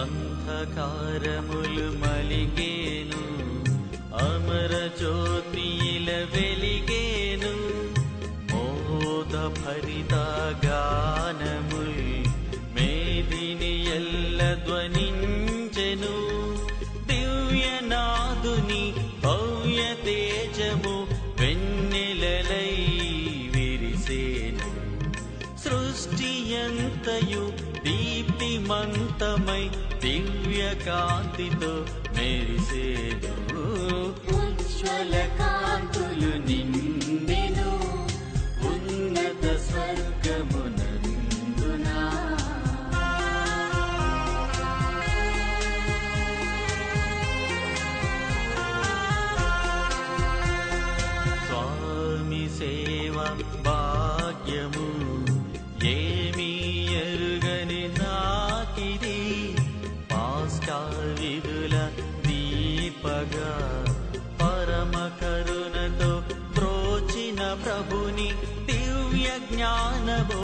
అంధకారములు మలిగేను అమర జ్యోతిల వెలిగేను మోద భరిత సృష్టియంతయు దీప్తిమంతమై దివ్య కాంతితో మెరిసేదు. ఉజ్వల దీపగా పరమ కరుణతో ప్రోచిన ప్రభుని దివ్య జ్ఞానము